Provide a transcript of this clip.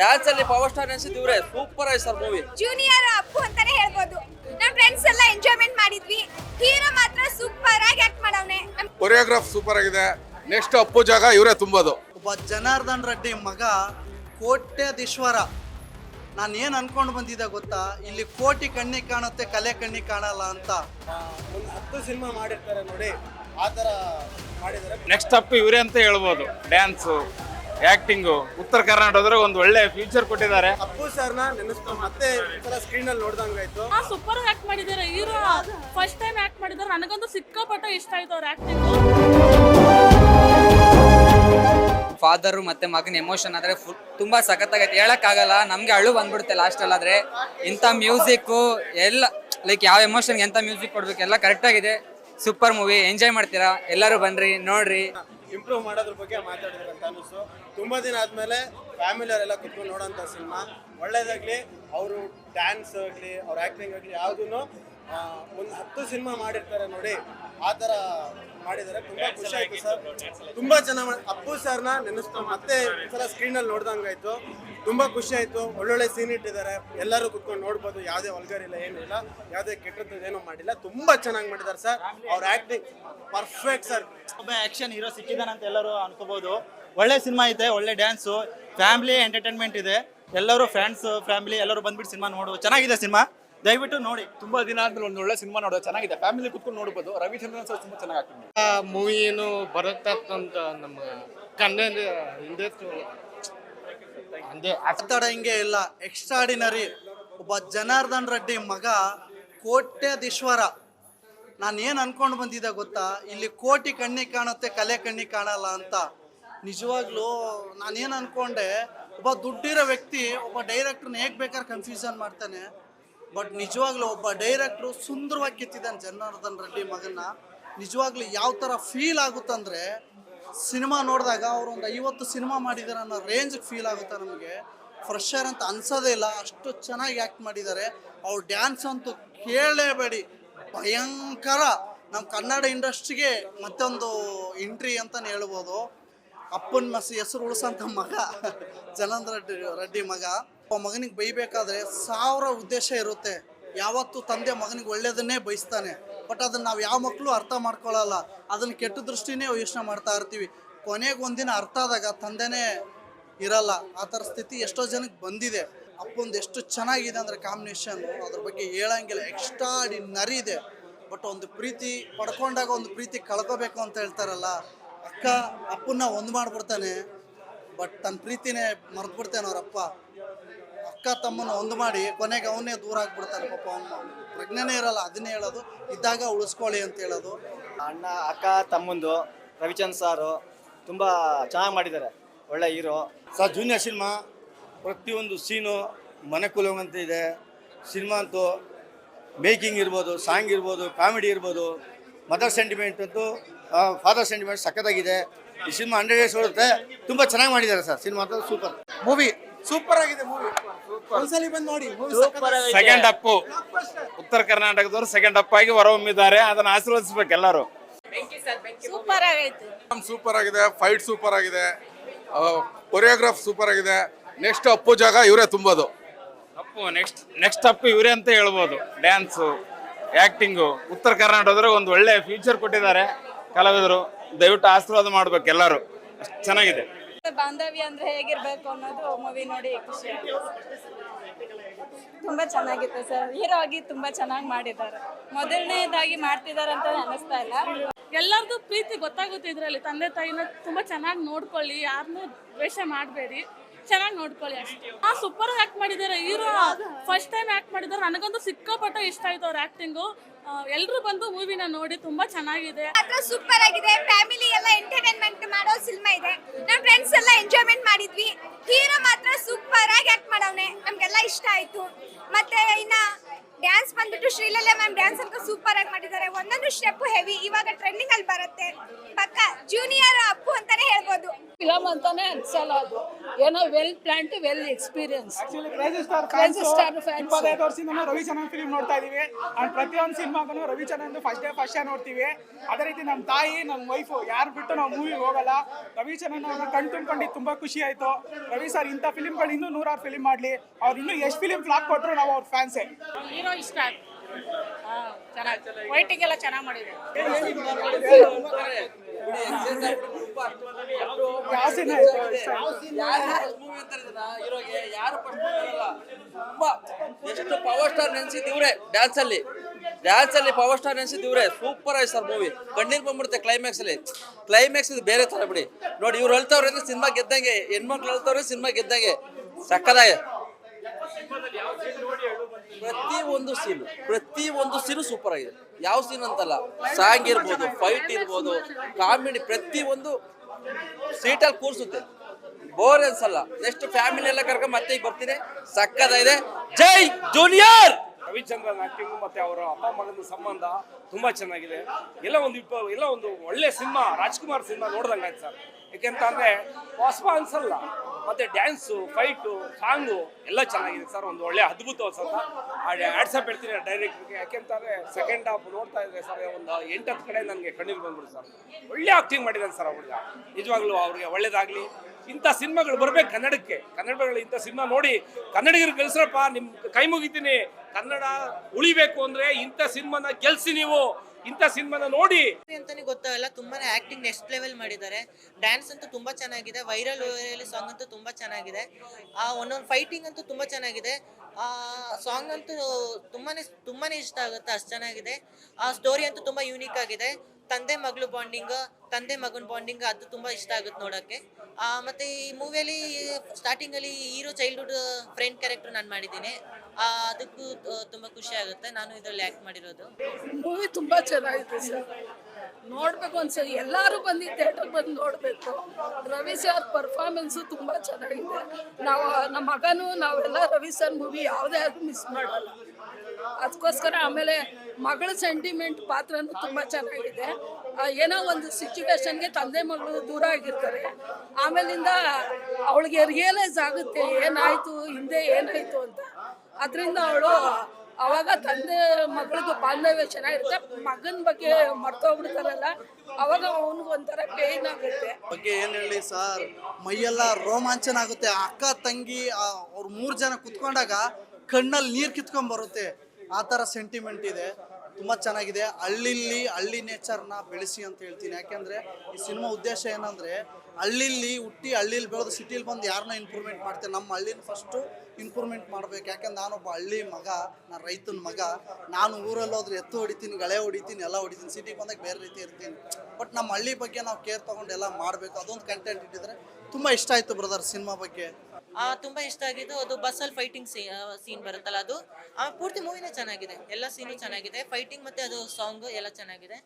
Dance ಅಲ್ಲಿ power star ಅನ್ಸಿದ್ರೆ super ಆಯ್ತು ಸರ್ ಮೂವಿ ಜೂನಿಯರ್ ಅಪ್ಪು ಅಂತಾನೆ ಹೇಳ್ಬೋದು. ನಮ್ ಫ್ರೆಂಡ್ಸ್ ಎಲ್ಲ ಎಂಜಾಯ್ಮೆಂಟ್ ಮಾಡಿದ್ವಿ. ಹೀರೋ ಮಾತ್ರ ಸೂಪರ್ ಆಗಿ ಆಕ್ಟ್ ಮಾಡವ್ನೆ. ಕೊರಿಯೋಗ್ರಾಫ್ ಸೂಪರ್ ಆಗಿದೆ. ನೆಕ್ಸ್ಟ್ ಅಪ್ಪು ಜಾಗ ಇವರೇ ತುಂಬೋದು. ಒಬ್ಬ ಜನಾರ್ದನ್ ರೆಡ್ಡಿ ಮಗ ಕೋಟ್ಯಾಧೀಶ್ವರ ನಾನು ಏನು ಅನ್ಕೊಂಡು ಬಂದಿದ್ದೆ ಗೊತ್ತಾ? ಇಲ್ಲಿ ಕೋಟಿ ಕಣ್ಣಿಗೆ ಕಾಣುತ್ತೆ ಕಲೆ ಕಣ್ಣಿಗೆ ಕಾಣಲ್ಲ ಅಂತ. ಒಂದು ಹತ್ತು ಸಿನಿಮಾ ಮಾಡಿರ್ತಾರೆ ನೋಡಿ. ಆ ಥರ ಮಾಡಿದ್ದಾರೆ. ನೆಕ್ಸ್ಟ್ ಅಪ್ಪು ಇವರೇ ಅಂತ ಹೇಳ್ಬೋದು. ಡ್ಯಾನ್ಸು ಆಕ್ಟಿಂಗು ಉತ್ತರ ಕರ್ನಾಟಕದ್ರೆ ಒಂದು ಒಳ್ಳೆ ಫ್ಯೂಚರ್ ಕೊಟ್ಟಿದ್ದಾರೆ. ಅಪ್ಪು ಸರ್ನ ನೆನೆಸ್ಕೊಂಡು ಮತ್ತೆ ಸ್ಕ್ರೀನ್ ಅಲ್ಲಿ ಸ್ಕ್ರೀನಲ್ಲಿ ನೋಡ್ದಂಗಾಯ್ತು ಆ ಸೂಪರ್ ಆಕ್ಟ್ ಮಾಡಿದ್ದಾರೆ. ಹೀರೋ ಫಸ್ಟ್ ಟೈಮ್ ಆಕ್ಟ್ ಮಾಡಿದ್ದಾರೆ. ನನಗಂತೂ ಸಿಕ್ಕಾಪಟ್ಟೆ ಇಷ್ಟ ಆಯ್ತು ಅವ್ರ ಆಕ್ಟಿಂಗ್ ಫಾದರು ಮತ್ತೆ ಮಗನ ಎಮೋಷನ್ ಆದ್ರೆ ಫುಲ್ ತುಂಬಾ ಸಖತ್ತಾಗೈತೆ. ಹೇಳಕ್ಕಾಗಲ್ಲ ನಮ್ಗೆ ಅಳು ಬಂದ್ಬಿಡುತ್ತೆ ಲಾಸ್ಟ್ ಅಲ್ಲಾದ್ರೆ. ಇಂಥ ಮ್ಯೂಸಿಕ್ ಎಲ್ಲ ಲೈಕ್ ಯಾವ ಎಮೋಷನ್ಗೆ ಎಂತ ಮ್ಯೂಸಿಕ್ ಕೊಡ್ಬೇಕು? ಎಲ್ಲ ಕರೆಕ್ಟ್ ಆಗಿದೆ. ಸೂಪರ್ ಮೂವಿ ಎಂಜಾಯ್ ಮಾಡ್ತೀರಾ? ಎಲ್ಲರೂ ಬನ್ರಿ ನೋಡ್ರಿ. ಇಂಪ್ರೂವ್ ಮಾಡೋದ್ರ ಬಗ್ಗೆ ಮಾತಾಡಿದ್ರು ಅಂತ ತುಂಬ ದಿನ ಆದಮೇಲೆ ಫ್ಯಾಮಿಲಿ ಅವರೆಲ್ಲ ಕುತ್ಕೊಂಡು ನೋಡೋಂಥ ಸಿನಿಮಾ. ಒಳ್ಳೇದಾಗಲಿ, ಅವರು ಡ್ಯಾನ್ಸ್ ಆಗಲಿ, ಅವ್ರ ಆ್ಯಕ್ಟಿಂಗ್ ಆಗಲಿ ಯಾವುದೂ ಒಂದು ಹತ್ತು ಸಿನಿಮಾ ಮಾಡಿರ್ತಾರೆ ನೋಡಿ. ಆ ಥರ ಮಾಡಿದ್ದಾರೆ. ತುಂಬ ಖುಷಿ ಆಯ್ತು ಸರ್. ತುಂಬಾ ಚೆನ್ನಾಗಿ ಮಾಡಿ ಅಪ್ಪು ಸರ್ನ ನೆನೆಸ್ತು ಮತ್ತೆ ಸರ ಸ್ಕ್ರೀನ್ ಅಲ್ಲಿ ಸ್ಕ್ರೀನಲ್ಲಿ ನೋಡ್ದಂಗಾಯ್ತು. ತುಂಬಾ ಖುಷಿ ಆಯ್ತು. ಒಳ್ಳೊಳ್ಳೆ ಸೀನ್ ಇಟ್ಟಿದ್ದಾರೆ. ಎಲ್ಲರೂ ಕುತ್ಕೊಂಡು ನೋಡ್ಬೋದು. ಯಾವುದೇ ಏನೂ ಇಲ್ಲ. ಯಾವುದೇ ಕೆಟ್ಟದ್ದು ಏನೂ ಮಾಡಿಲ್ಲ. ತುಂಬಾ ಚೆನ್ನಾಗಿ ಮಾಡಿದ್ದಾರೆ ಸರ್. ಅವ್ರ ಆ್ಯಕ್ಟಿಂಗ್ ಪರ್ಫೆಕ್ಟ್ ಸರ್. ಒಬ್ಬ ಆಕ್ಷನ್ ಹೀರೋ ಸಿಕ್ಕಿದಾನ ಅಂತ ಎಲ್ಲರೂ ಅನ್ಕೋಬಹುದು ಒಳ್ಳೆ ಸಿನಿಮಾ ಇದೆ ಒಳ್ಳೆ ಡ್ಯಾನ್ಸು ಫ್ಯಾಮಿಲಿ ಎಂಟರ್ಟೈನ್ಮೆಂಟ್ ಇದೆ. ಎಲ್ಲರೂ ಫ್ರೆಂಡ್ಸ್ ಫ್ಯಾಮಿಲಿ ಎಲ್ಲರೂ ಬಂದ್ಬಿಟ್ಟು ಸಿನಿಮಾ ನೋಡು. ಚೆನ್ನಾಗಿದೆ ಸಿನಿಮಾ ದಯವಿಟ್ಟು ನೋಡಿ ತುಂಬಾ ದಿನ ಆದ್ಮೇಲೆ ಒಂದು ಒಳ್ಳೆ ಸಿನಿಮಾ ನೋಡೋದು ಚೆನ್ನಾಗಿದೆ. ಫ್ಯಾಮಿಲಿ ಕುತ್ಕೊಂಡು ನೋಡ್ಬೋದು. ರವಿಚಂದ್ರನ್ ಸರ್ ತುಂಬಾ ಚೆನ್ನಾಗಿ ಆಗ್ತದೆ ಮೂವಿ ಏನು ಬರತಕ್ಕಂತ ಅಂತ ನಮ್ಮ ಕನ್ನಡ ಇಂಡಸ್ಟ್ರಿ ಹಿಂಗೆ ಇಲ್ಲ. ಎಕ್ಸ್ಟ್ರಾಡಿನರಿ ಒಬ್ಬ ಜನಾರ್ದನ್ ರೆಡ್ಡಿ ಮಗ ಕೋಟ್ಯಾಧೀಶ್ವರ. ನಾನು ಏನು ಅನ್ಕೊಂಡು ಬಂದಿದ್ದೆ ಗೊತ್ತಾ? ಇಲ್ಲಿ ಕೋಟಿ ಕಣ್ಣಿಗೆ ಕಾಣುತ್ತೆ ಕಲೆ ಕಣ್ಣಿಗೆ ಕಾಣಲ್ಲ ಅಂತ. ನಿಜವಾಗ್ಲೂ ನಾನೇನು ಅನ್ಕೊಂಡೆ ಒಬ್ಬ ದುಡ್ಡಿರೋ ವ್ಯಕ್ತಿ ಒಬ್ಬ ಡೈರೆಕ್ಟರ್ನ ಹೇಗೆ ಬೇಕಾದ್ರೆ ಕನ್ಫ್ಯೂಷನ್ ಮಾಡ್ತಾನೆ. ಬಟ್ ನಿಜವಾಗ್ಲೂ ಒಬ್ಬ ಡೈರೆಕ್ಟ್ರು ಸುಂದರವಾಗಿ ಕೆತ್ತಿದ್ದಾನೆ ಜನಾರ್ದನ್ ರೆಡ್ಡಿ ಮಗನ್ನ. ನಿಜವಾಗ್ಲೂ ಯಾವ ಥರ ಫೀಲ್ ಆಗುತ್ತಂದ್ರೆ ಸಿನಿಮಾ ನೋಡಿದಾಗ ಅವ್ರು ಒಂದು ಐವತ್ತು ಸಿನಿಮಾ ಮಾಡಿದ್ದಾರೆ ಅನ್ನೋ ರೇಂಜ್ಗೆ ಫೀಲ್ ಆಗುತ್ತೆ ನಮಗೆ. ಫ್ರೆಶರ್ ಅಂತ ಅನ್ಸೋದೇ ಇಲ್ಲ, ಅಷ್ಟು ಚೆನ್ನಾಗಿ ಆ್ಯಕ್ಟ್ ಮಾಡಿದ್ದಾರೆ ಅವ್ರ ಡ್ಯಾನ್ಸ್ ಅಂತೂ ಕೇಳಲೇಬೇಡಿ. ಭಯಂಕರ. ನಮ್ಮ ಕನ್ನಡ ಇಂಡಸ್ಟ್ರಿಗೆ ಮತ್ತೊಂದು ಎಂಟ್ರಿ ಅಂತಲೇ ಹೇಳ್ಬೋದು. ಅಪ್ಪನ ಮಸಿ ಹೆಸರು ಉಳಿಸೋಂಥ ಮಗ ಜನಾರ್ದನ್ ರೆಡ್ಡಿ ರೆಡ್ಡಿ ಮಗ. ಮಗನಿಗೆ ಬೈಬೇಕಾದ್ರೆ ಸಾವಿರ ಉದ್ದೇಶ ಇರುತ್ತೆ. ಯಾವತ್ತು ತಂದೆ ಮಗನಿಗೆ ಒಳ್ಳೇದನ್ನೇ ಬಯಸ್ತಾನೆ. ಬಟ್ ಅದನ್ನ ನಾವು ಯಾವ ಮಕ್ಕಳು ಅರ್ಥ ಮಾಡ್ಕೊಳ್ಳಲ್ಲ ಅದನ್ನ ಕೆಟ್ಟ ದೃಷ್ಟಿನೇ ಯೋಚನೆ ಮಾಡ್ತಾ ಇರ್ತೀವಿ. ಕೊನೆಗೆ ಒಂದಿನ ಅರ್ಥ ಆದಾಗ ತಂದೆನೇ ಇರಲ್ಲ. ಆ ಥರ ಸ್ಥಿತಿ ಎಷ್ಟೋ ಜನಕ್ಕೆ ಬಂದಿದೆ. ಅಪ್ಪಂದು ಎಷ್ಟು ಚೆನ್ನಾಗಿದೆ ಅಂದರೆ ಕಾಂಬಿನೇಷನ್ ಅದ್ರ ಬಗ್ಗೆ ಹೇಳಂಗಿಲ್ಲ. ಎಕ್ಸ್ಟ್ರಾಡಿನರಿ ಇದೆ. ಬಟ್ ಒಂದು ಪ್ರೀತಿ ಪಡ್ಕೊಂಡಾಗ ಒಂದು ಪ್ರೀತಿ ಕಳ್ಕೋಬೇಕು ಅಂತ ಹೇಳ್ತಾರಲ್ಲ. ಅಕ್ಕ, ಅಪ್ಪನ್ನ ಒಂದು ಮಾಡಿಬಿಡ್ತಾನೆ. ಬಟ್ ತನ್ನ ಪ್ರೀತಿನೇ ಮರೆತ್ಬಿಡ್ತಾನೆ ಅವ್ರಪ್ಪ ಅಕ್ಕ ತಮ್ಮನ ಒಂದು ಮಾಡಿ ಕೊನೆಗೆ ಅವನೇ ದೂರ ಆಗ್ಬಿಡ್ತಾನೆ ಪಾಪ ಅವನು. ಪ್ರಜ್ಞೆನೇ ಇರಲ್ಲ ಅದನ್ನೇ ಹೇಳೋದು. ಇದ್ದಾಗ ಉಳಿಸ್ಕೊಳ್ಳಿ ಅಂತ ಹೇಳೋದು. ಅಣ್ಣ ಅಕ್ಕ ತಮ್ಮಂದು ರವಿಚಂದ್ ಸಾರು ತುಂಬ ಚೆನ್ನಾಗಿ ಮಾಡಿದ್ದಾರೆ. ಒಳ್ಳೆ ಹೀರೋ. ಸರ್ ಜೂನಿಯರ್ ಸಿನಿಮಾ ಪ್ರತಿಯೊಂದು ಸೀನು ಮನೆ ಕುಲಂತ ಇದೆ. ಸಿನಿಮಾ ಅಂತೂ ಮೇಕಿಂಗ್ ಇರ್ಬೋದು ಸಾಂಗ್ ಇರ್ಬೋದು ಕಾಮಿಡಿ ಇರ್ಬೋದು. ಮದರ್ ಸೆಂಟಿಮೆಂಟ್ ಅಂತೂ ಫಾದರ್ ಸೆಂಟಿಮೆಂಟ್ ಸಖತ್ತಾಗಿದೆ. ಈ ಸಿನಿಮಾ ಹಂಡ್ರೆಡ್ ಡೇಸ್ ಓಡುತ್ತೆ. ತುಂಬ ಚೆನ್ನಾಗಿ ಮಾಡಿದ್ದಾರೆ ಸರ್ ಸಿನಿಮಾ ಅಂತ ಸೂಪರ್. ಮೂವಿ ಸೂಪರ್ ಆಗಿದೆ ಮೂವಿ ಒಂದ್ಸಲಿ ಬಂದು ನೋಡಿ ಸೆಕೆಂಡ್ ಅಪ್ ಉತ್ತರ ಕರ್ನಾಟಕದವರು ಸೆಕೆಂಡ್ ಅಪ್ ಆಗಿ ಹೊರಹೊಮ್ಮಿದ್ದಾರೆ. ಅದನ್ನ ಆಶೀರ್ವದಿಸ್ಬೇಕು ಎಲ್ಲರೂ. ಸೂಪರ್ ಆಗೈತೆ. ಸೂಪರ್ ಆಗಿದೆ ಫೈಟ್ ಸೂಪರ್ ಆಗಿದೆ. ಕೊರಿಯೋಗ್ರಾಫ್ ಸೂಪರ್ ಆಗಿದೆ. ನೆಕ್ಸ್ಟ್ ಅಪ್ಪು ಜಾಗ ಇವರೇ ತುಂಬೋದು. ಅಪ್ಪು ನೆಕ್ಸ್ಟ್ ನೆಕ್ಸ್ಟ್ ಅಪ್ ಇವರೇ ಅಂತ ಹೇಳ್ಬೋದು. ಡ್ಯಾನ್ಸು ಆ್ಯಕ್ಟಿಂಗು ಉತ್ತರ ಕರ್ನಾಟಕದ್ರೆ ಒಂದು ಒಳ್ಳೆ ಫ್ಯೂಚರ್ ಕೊಟ್ಟಿದ್ದಾರೆ. ಕಲಾವಿದರು ದಯವಿಟ್ಟು ಆಶೀರ್ವಾದ ಮಾಡ್ಬೇಕು ಎಲ್ಲರೂ. ಅಷ್ಟ್ ಚೆನ್ನಾಗಿದೆ. ಬಾಂಧವ್ಯ ಅಂದ್ರೆ ಹೇಗಿರ್ಬೇಕು ಅನ್ನೋದು ಮೂವಿ ನೋಡಿ ಖುಷಿ ತುಂಬಾ ಚೆನ್ನಾಗಿತ್ತು ಸರ್. ಹೀರೋ ಆಗಿ ತುಂಬಾ ಚೆನ್ನಾಗಿ ಮಾಡಿದ್ದಾರೆ. ಮೊದಲನೇದಾಗಿ ಮಾಡ್ತಿದಾರೆ ಅಂತ ಅನಿಸ್ತಾ ಇಲ್ಲ. ಎಲ್ಲರದು ಪ್ರೀತಿ ಗೊತ್ತಾಗುತ್ತೆ ಇದ್ರಲ್ಲಿ. ತಂದೆ ತಾಯಿನ ತುಂಬಾ ಚೆನ್ನಾಗಿ ನೋಡ್ಕೊಳ್ಳಿ ಯಾರನ್ನೂ ದ್ವೇಷ ಮಾಡಬೇಡಿ. ಚೆನ್ನಾಗಿ ನೋಡ್ಕೊಳ್ಳಿ ಆ ಸೂಪರ್ ಆಕ್ಟ್ ಮಾಡಿದ್ದಾರೆ ಹೀರೋ. ಫಸ್ಟ್ ಟೈಮ್ ಆಕ್ಟ್ ಮಾಡಿದ್ದಾರೆ ನನಗಂತೂ ಸಿಕ್ಕಾಪಟ್ಟೆ ಇಷ್ಟ ಆಯ್ತು ಅವ್ರ ಆಕ್ಟಿಂಗು ಎಲ್ಲರೂ ಬಂದು ಮೂವಿನ ನೋಡಿ ತುಂಬಾ ಚೆನ್ನಾಗಿದೆ. ಸೂಪರ್ ಆಗಿದೆ. ಫ್ಯಾಮಿಲಿ ಎಲ್ಲ ಎಂಟರ್ಟೈನ್ಮೆಂಟ್ ಮಾಡೋ ಸಿನಿಮಾ ಇದೆ. ನಮ್ಮ ಫ್ರೆಂಡ್ಸ್ ಎಲ್ಲ ಎಂಜಾಯ್ಮೆಂಟ್ ಮಾಡಿದ್ವಿ. ಹೀರೋ ಮಾತ್ರ ಸೂಪರ್ ಆಗಿ ಆಕ್ಟ್ ಮಾಡವ್ನೆ. ನಮ್ಗೆಲ್ಲ ಇಷ್ಟ ಆಯ್ತು. ಮತ್ತೆ ಇನ್ನ ಡ್ಯಾನ್ಸ್ ಬಂದ್ಬಿಟ್ಟು ಶ್ರೀಲಲ್ಯ ಮ್ಯಾಮ್ ಡ್ಯಾನ್ಸ್ ಅಂತ ಸೂಪರ್ ಆಗಿ ಮಾಡಿದ್ದಾರೆ. ಒಂದೊಂದು ಸ್ಟೆಪ್ ಹೆವಿ ಇವಾಗ ಟ್ರೆಂಡಿಂಗ್ ಅಲ್ಲಿ ಬರುತ್ತೆ. ಪಕ್ಕ ಜೂನಿಯರ್ ಅಪ್ಪು ಅಂತಾನೆ ಹೇಳ್ಬೋದು. ಫಿಲಮ್ ಅಂತಾನೆ ಅನ್ಸಲ್ಲ ಅದು. ಏನೋ well plan to well experience. ಇಪ್ಪತ್ತೈದು ವರ್ಷದಿಂದ ರವಿಚಂದ್ರನ್ ಫಿಲ್ಮ್ ನೋಡ್ತಾ ಇದೀವಿ. ಅಂಡ್ ಪ್ರತಿಯೊಂದು ಸಿನಿಮಾಗೂ Ravichandran first day first show ನೋಡ್ತೀವಿ. ಅದೇ ರೀತಿ ನಮ್ಮ ತಾಯಿ ನಮ್ಮ ವೈಫು ಯಾರು ಬಿಟ್ಟು ನಾವು ಮೂವಿ ಹೋಗಲ್ಲ. ರವಿಚಂದ್ರನ್ ಅವ್ರನ್ನ ಕಣ್ ತುಂಬ್ಕೊಂಡಿದ್ದು ತುಂಬಾ ಖುಷಿ ಆಯ್ತು. ರವಿ ಸರ್ ಇಂಥ ಫಿಲ್ಮ್ಗಳು ಇನ್ನೂ ನೂರಾರು ಫಿಲ್ಮ್ ಮಾಡ್ಲಿ. ಅವ್ರು ಇನ್ನೂ ಎಷ್ಟು ಫಿಲಿಮ್ ಫ್ಲಾಕ್ ಕೊಟ್ಟರು ನಾವು ಅವ್ರ ಫ್ಯಾನ್ಸೇ ಹೀರೋ ಇಷ್ಟ ಚೆನ್ನಾಗಿ ಚೆನ್ನಾಗಿ ಆಯ್ತು. ಯಾರು ಫಸ್ಟ್ ಬರಲ್ಲ ತುಂಬಾ ಎಷ್ಟು ಪವರ್ ಸ್ಟಾರ್ ನೆನ್ಸಿದ್ ಇವ್ರೆ ಡ್ಯಾನ್ಸ್ ಅಲ್ಲಿ ಡ್ಯಾನ್ಸ್ ಅಲ್ಲಿ ಪವರ್ ಸ್ಟಾರ್ ನೆನ್ಸಿದ್ ಇವ್ರೆ ಸೂಪರ್ ಆಯ್ತು ಸರ್ ಮೂವಿ ಕಣ್ಣೀರ್ ಬಂದ್ಬಿಡುತ್ತೆ ಕ್ಲೈಮ್ಯಾಕ್ಸ್ ಅಲ್ಲಿ ಕ್ಲೈಮ್ಯಾಕ್ಸ್ ಇದು ಬೇರೆ ತರ ಬಿಡಿ ನೋಡಿ ಇವ್ರು ಹೇಳ್ತಾವ್ರೆ ಅಂದ್ರೆ ಸಿನಿಮಾ ಗೆದ್ದಂಗೆ ಹೆಣ್ಮಕ್ಳು ಹೇಳ್ತಾವ್ರೆ ಸಿನಿಮಾ ಗೆದ್ದಂಗೆ ಸಕ್ಕದಾಗೆ ಪ್ರತಿ ಒಂದು ಸೀನ್ ಪ್ರತಿ ಒಂದು ಸೀನು ಸೂಪರ್ ಆಗಿದೆ. ಯಾವ ಸೀನ್ ಅಂತಲ್ಲ ಸಾಂಗ್ ಇರ್ಬೋದು ಫೈಟ್ ಇರ್ಬೋದು ಕಾಮಿಡಿ ಪ್ರತಿ ಒಂದು ಸೀಟಲ್ಲಿ ಕೂರಿಸುತ್ತೆ. ಬೋರ್ ಅನ್ಸಲ್ಲ ನೆಕ್ಸ್ಟ್ ಫ್ಯಾಮಿಲಿ ಎಲ್ಲ ಕರ್ಕೊಂಡು ಮತ್ತೆ ಈಗ ಬರ್ತೀನಿ. ಸಕ್ಕದಾಗಿದೆ ಜೈ ಜೂನಿಯರ್! ರವಿಚಂದ್ರನ್ ಆಕ್ಟಿಂಗ್ ಮತ್ತೆ ಅವರ ಅಪ್ಪ ಮಗನ ಸಂಬಂಧ ತುಂಬಾ ಚೆನ್ನಾಗಿದೆ. ಎಲ್ಲ ಒಂದು ಇಪ್ಪ ಎಲ್ಲ ಒಂದು ಒಳ್ಳೆ ಸಿನಿಮಾ ರಾಜ್ಕುಮಾರ್ ಸಿನಿಮಾ ನೋಡ್ದಂಗಾಯ್ತು ಸರ್. ಯಾಕೆಂತ ಅಂದ್ರೆ ಹೊಸ ಅನ್ಸಲ್ಲ. ಮತ್ತೆ ಡ್ಯಾನ್ಸು, ಫೈಟು, ಸಾಂಗು ಎಲ್ಲ ಚೆನ್ನಾಗಿದೆ ಸರ್. ಒಂದು ಒಳ್ಳೆ ಅದ್ಭುತ ಸರ್ ಆಡ್ಸಪ್ ಹೇಳ್ತೀನಿ ಡೈರೆಕ್ಟ್ರಿಗೆ ಯಾಕೆಂತಂದ್ರೆ ಸೆಕೆಂಡ್ ಹಾಫ್ ನೋಡ್ತಾ ಇದ್ರೆ ಸರ್, ಒಂದು ಎಂಟತ್ತು ಕಡೆ ನನಗೆ ಕಣ್ಣೀರು ಬಂದ್ಬಿಡು ಸರ್. ಒಳ್ಳೆ ಆಕ್ಟಿಂಗ್ ಮಾಡಿದ್ದಾನೆ ಸರ್ ಹುಡುಗ ನಿಜವಾಗ್ಲೂ ಅವ್ರಿಗೆ ಒಳ್ಳೇದಾಗಲಿ. ಇಂಥ ಸಿನಿಮಾಗಳು ಬರಬೇಕು ಕನ್ನಡಕ್ಕೆ. ಕನ್ನಡಗಳು ಇಂಥ ಸಿನಿಮಾ ನೋಡಿ ಕನ್ನಡಿಗರು ಗೆಲ್ಸ್ರಪ್ಪ ನಿಮ್ಮ ಕೈ ಮುಗಿತೀನಿ. ಕನ್ನಡ ಉಳಿಬೇಕು ಅಂದರೆ ಇಂಥ ಸಿನಿಮಾನ ಗೆಲ್ಸಿ ನೀವು. ಇಂಥ ಸಿನಿಮಾನ ನೋಡಿ. ಅಂತಾನೆ ಗೊತ್ತಾಗಲ್ಲ, ತುಂಬಾನೇ ಆಕ್ಟಿಂಗ್ ನೆಕ್ಸ್ಟ್ ಲೆವೆಲ್ ಮಾಡಿದ್ದಾರೆ. ಡ್ಯಾನ್ಸ್ ಅಂತೂ ತುಂಬಾ ಚೆನ್ನಾಗಿದೆ ವೈರಲ್ ಸಾಂಗ್ ಅಂತೂ ತುಂಬಾ ಚೆನ್ನಾಗಿದೆ. ಆ, ಒಂದೊಂದು ಫೈಟಿಂಗ್ ಅಂತೂ ತುಂಬಾ ಚೆನ್ನಾಗಿದೆ. ಆ ಸಾಂಗ್ ಅಂತೂ ತುಂಬಾನೇ ತುಂಬಾನೇ ಇಷ್ಟ ಆಗುತ್ತೆ, ಅಷ್ಟು ಚೆನ್ನಾಗಿದೆ. ಆ ಸ್ಟೋರಿ ಅಂತೂ ತುಂಬಾ ಯೂನಿಕ್ ಆಗಿದೆ. ತಂದೆ ಮಗಳು ಬಾಂಡಿಂಗ್ ತಂದೆ ಮಗನ ಬಾಂಡಿಂಗ್ ಅದು ತುಂಬಾ ಇಷ್ಟ ಆಗುತ್ತೆ ನೋಡಕ್ಕೆ. ಮತ್ತೆ ಈ ಮೂವಿಯಲ್ಲಿ ಸ್ಟಾರ್ಟಿಂಗ್ ಅಲ್ಲಿ ಹೀರೋ ಚೈಲ್ಡ್ಹುಡ್ ಫ್ರೆಂಡ್ ಕ್ಯಾರೆಕ್ಟರ್ ನಾನು ಮಾಡಿದ್ದೀನಿ. ಅದಕ್ಕೂ ತುಂಬಾ ಖುಷಿ ಆಗುತ್ತೆ. ನಾನು ಇದರಲ್ಲಿ ಆಕ್ಟ್ ಮಾಡಿರೋದು. ಮೂವಿ ತುಂಬಾ ಚೆನ್ನಾಗಿದೆ ಸರ್. ನೋಡ್ಬೇಕು ಅನ್ಸರಿ ಎಲ್ಲರೂ ಬಂದು ಥಿಯೇಟರ್ ಬಂದು ನೋಡಬೇಕು. ರವಿ ಸರ್ ಪರ್ಫಾರ್ಮೆನ್ಸು ತುಂಬಾ ಚೆನ್ನಾಗಿದೆ. ನಾವು, ನಮ್ಮ ಮಗನು, ನಾವೆಲ್ಲ ರವಿ ಸರ್ ಮೂವಿ ಯಾವುದೇ ಆದ್ರೂ ಮಿಸ್ ಮಾಡಲ್ಲ. ಅದಕ್ಕೋಸ್ಕರ ಆಮೇಲೆ ಮಗಳ ಸೆಂಟಿಮೆಂಟ್ ಪಾತ್ರನೂ ತುಂಬಾ ಚೆನ್ನಾಗಿದೆ. ಏನೋ ಒಂದು ಸಿಚುವೇಶನ್ಗೆ ತಂದೆ ಮಗಳು ದೂರ ಆಗಿರ್ತಾರೆ. ಆಮೇಲಿಂದ ಅವಳಿಗೆ ರಿಯಲೈಸ್ ಆಗುತ್ತೆ, ಏನಾಯ್ತು, ಹಿಂದೆ ಏನಾಯ್ತು ಅಂತ. ಅದರಿಂದ ಅವಳು ಅವಾಗ ತಂದೆ ಮಗಳದ್ದು ಬಾಂಧವ್ಯ ಚೆನ್ನಾಗಿರುತ್ತೆ. ಮಗನ ಬಗ್ಗೆ ಮರ್ತೋಗ್ಬಿಡ್ತಾರಲ್ಲ ಅವಾಗ ಅವನಿಗೆ ಒಂಥರ ಪೇನ್ ಆಗುತ್ತೆ. ಬಗ್ಗೆ ಏನು ಹೇಳಿ ಸರ್, ಮೈಯೆಲ್ಲ ರೋಮಾಂಚನ ಆಗುತ್ತೆ ಅಕ್ಕ, ತಂಗಿ ಅವ್ರು ಮೂರು ಜನ ಕುತ್ಕೊಂಡಾಗ ಕಣ್ಣಲ್ಲಿ ನೀರು ಕಿತ್ಕೊಂಡ್ ಬರುತ್ತೆ. ಆ ಥರ ಸೆಂಟಿಮೆಂಟ್ ಇದೆ. ತುಂಬ ಚೆನ್ನಾಗಿದೆ. ಹಳ್ಳಿಲಿ ಹಳ್ಳಿ ನೇಚರ್ನ ಬೆಳೆಸಿ ಅಂತ ಹೇಳ್ತೀನಿ. ಯಾಕೆಂದರೆ ಈ ಸಿನಿಮಾ ಉದ್ದೇಶ ಏನಂದರೆ ಹಳ್ಳಿಲಿ ಹುಟ್ಟಿ ಹಳ್ಳಿಲಿ ಬೆಳೆದು ಸಿಟಿಲಿ ಬಂದು ಯಾರನ್ನ ಇಂಪ್ರೂವ್ಮೆಂಟ್ ಮಾಡ್ತೇನೆ ನಮ್ಮ ಹಳ್ಳಿನ ಫಸ್ಟು ಇಂಪ್ರೂವ್ಮೆಂಟ್ ಮಾಡ್ಬೇಕು. ಯಾಕಂದ್ರೆ ನಾನೊಬ್ಬ ಹಳ್ಳಿ ಮಗ ನಾನು ರೈತನ ಮಗ. ನಾನು ಊರಲ್ಲಿ ಹೋದ್ರೆ ಎತ್ತು ಹೊಡಿತೀನಿ, ಗಳೆ ಹೊಡಿತೀನಿ, ಎಲ್ಲ ಹೊಡಿತೀನಿ. ಸಿಟಿಗೆ ಬಂದಾಗ ಬೇರೆ ರೀತಿ ಇರ್ತೀನಿ. ಬಟ್ ನಮ್ಮ ಹಳ್ಳಿ ಬಗ್ಗೆ ನಾವು ಕೇರ್ ತೊಗೊಂಡು ಎಲ್ಲ ಮಾಡಬೇಕು. ಅದೊಂದು ಕಂಟೆಂಟ್ ಇಟ್ಟಿದ್ರೆ ತುಂಬ ಇಷ್ಟ ಆಯಿತು ಬ್ರದರ್ ಸಿನಿಮಾ ಬಗ್ಗೆ. ತುಂಬಾ ಇಷ್ಟ ಆಗಿದ್ದು ಅದು ಬಸ್ಸಲ್ಲಿ ಫೈಟಿಂಗ್ ಸೀನ್ ಬರುತ್ತಲ್ಲ ಅದು. ಆ, ಪೂರ್ತಿ ಮೂವಿನೇ ಚೆನ್ನಾಗಿದೆ. ಎಲ್ಲ ಸೀನು ಚೆನ್ನಾಗಿದೆ. ಫೈಟಿಂಗ್ ಮತ್ತೆ ಅದು ಸಾಂಗ್ ಎಲ್ಲ ಚೆನ್ನಾಗಿದೆ.